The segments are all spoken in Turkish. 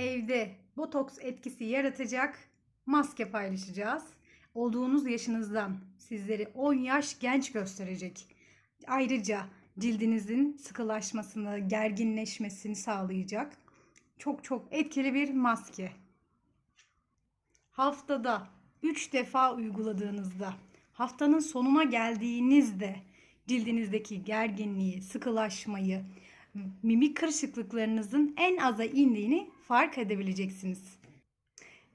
evde botoks etkisi yaratacak maske paylaşacağız. Olduğunuz yaşınızdan sizleri 10 yaş genç gösterecek. Ayrıca cildinizin sıkılaşmasını, gerginleşmesini sağlayacak. Çok çok etkili bir maske. Haftada 3 defa uyguladığınızda, haftanın sonuna geldiğinizde cildinizdeki gerginliği, sıkılaşmayı, mimik kırışıklıklarınızın en aza indiğini fark edebileceksiniz.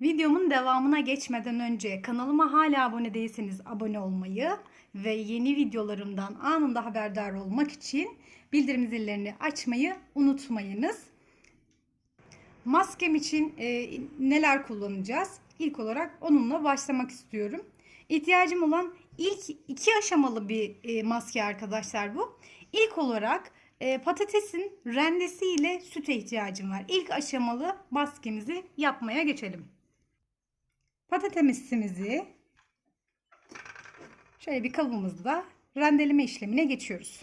Videomun devamına geçmeden önce kanalıma hala abone değilseniz abone olmayı ve yeni videolarımdan anında haberdar olmak için bildirim zillerini açmayı unutmayınız. Maskem için e, neler kullanacağız? İlk olarak onunla başlamak istiyorum. İhtiyacım olan ilk iki aşamalı bir e, maske arkadaşlar bu. İlk olarak e, patatesin rendesi ile süte ihtiyacım var. İlk aşamalı maskemizi yapmaya geçelim. Patatesimizi şöyle bir kabımızda rendeleme işlemine geçiyoruz.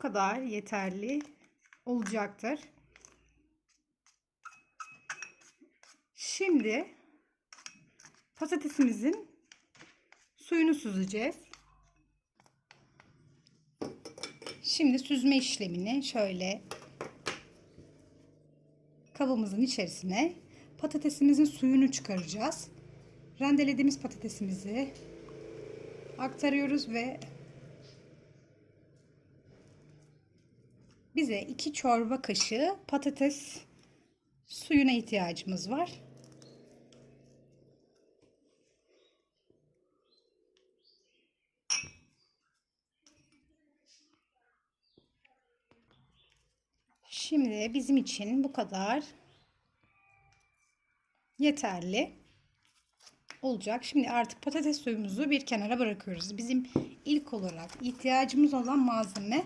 Kadar yeterli olacaktır. Şimdi patatesimizin suyunu süzeceğiz. Şimdi süzme işlemini şöyle kabımızın içerisine patatesimizin suyunu çıkaracağız. Rendelediğimiz patatesimizi aktarıyoruz ve bize 2 çorba kaşığı patates suyuna ihtiyacımız var. Şimdi bizim için bu kadar yeterli olacak. Şimdi artık patates suyumuzu bir kenara bırakıyoruz. Bizim ilk olarak ihtiyacımız olan malzeme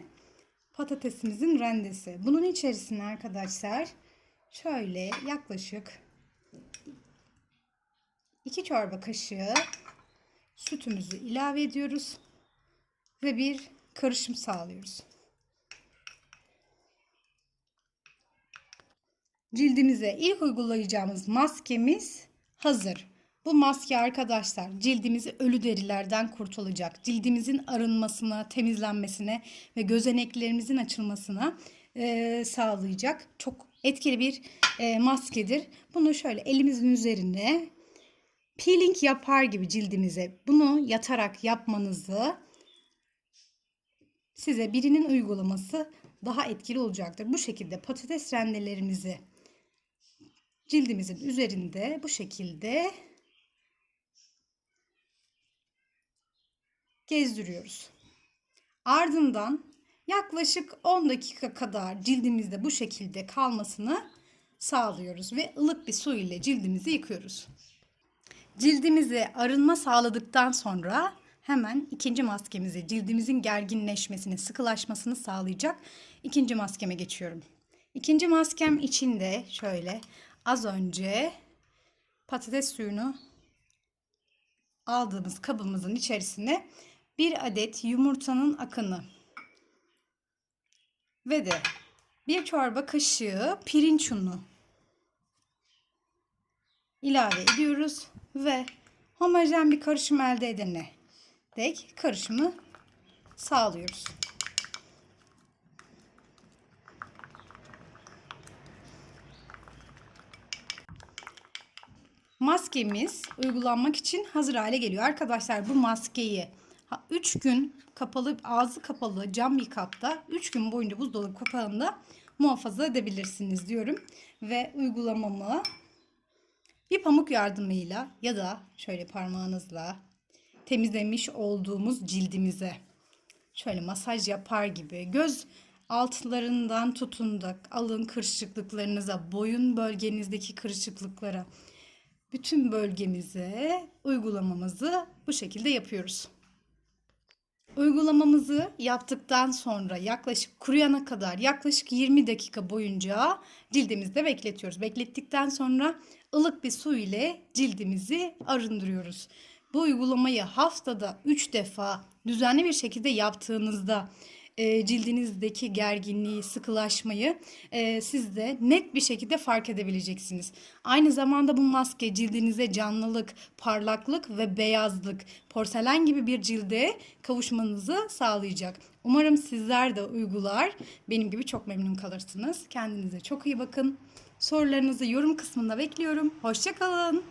patatesimizin rendesi. Bunun içerisine arkadaşlar şöyle yaklaşık 2 çorba kaşığı sütümüzü ilave ediyoruz ve bir karışım sağlıyoruz. Cildimize ilk uygulayacağımız maskemiz hazır. Bu maske arkadaşlar cildimizi ölü derilerden kurtulacak. Cildimizin arınmasına, temizlenmesine ve gözeneklerimizin açılmasına e, sağlayacak. Çok etkili bir e, maskedir. Bunu şöyle elimizin üzerine peeling yapar gibi cildimize bunu yatarak yapmanızı size birinin uygulaması daha etkili olacaktır. Bu şekilde patates rendelerimizi cildimizin üzerinde bu şekilde gezdiriyoruz. Ardından yaklaşık 10 dakika kadar cildimizde bu şekilde kalmasını sağlıyoruz ve ılık bir su ile cildimizi yıkıyoruz. Cildimize arınma sağladıktan sonra hemen ikinci maskemizi cildimizin gerginleşmesini, sıkılaşmasını sağlayacak ikinci maskeme geçiyorum. İkinci maskem içinde şöyle az önce patates suyunu aldığımız kabımızın içerisine bir adet yumurtanın akını ve de bir çorba kaşığı pirinç unu ilave ediyoruz ve homojen bir karışım elde edene dek karışımı sağlıyoruz. Maskemiz uygulanmak için hazır hale geliyor. Arkadaşlar bu maskeyi 3 gün kapalı ağzı kapalı cam bir kapta 3 gün boyunca buzdolabı kapağında muhafaza edebilirsiniz diyorum. Ve uygulamamı bir pamuk yardımıyla ya da şöyle parmağınızla temizlemiş olduğumuz cildimize şöyle masaj yapar gibi göz altlarından tutun da alın kırışıklıklarınıza, boyun bölgenizdeki kırışıklıklara, bütün bölgemize uygulamamızı bu şekilde yapıyoruz. Uygulamamızı yaptıktan sonra yaklaşık kuruyana kadar yaklaşık 20 dakika boyunca cildimizde bekletiyoruz. Beklettikten sonra ılık bir su ile cildimizi arındırıyoruz. Bu uygulamayı haftada 3 defa düzenli bir şekilde yaptığınızda e, cildinizdeki gerginliği, sıkılaşmayı e, siz de net bir şekilde fark edebileceksiniz. Aynı zamanda bu maske cildinize canlılık, parlaklık ve beyazlık, porselen gibi bir cilde kavuşmanızı sağlayacak. Umarım sizler de uygular, benim gibi çok memnun kalırsınız. Kendinize çok iyi bakın. Sorularınızı yorum kısmında bekliyorum. Hoşçakalın.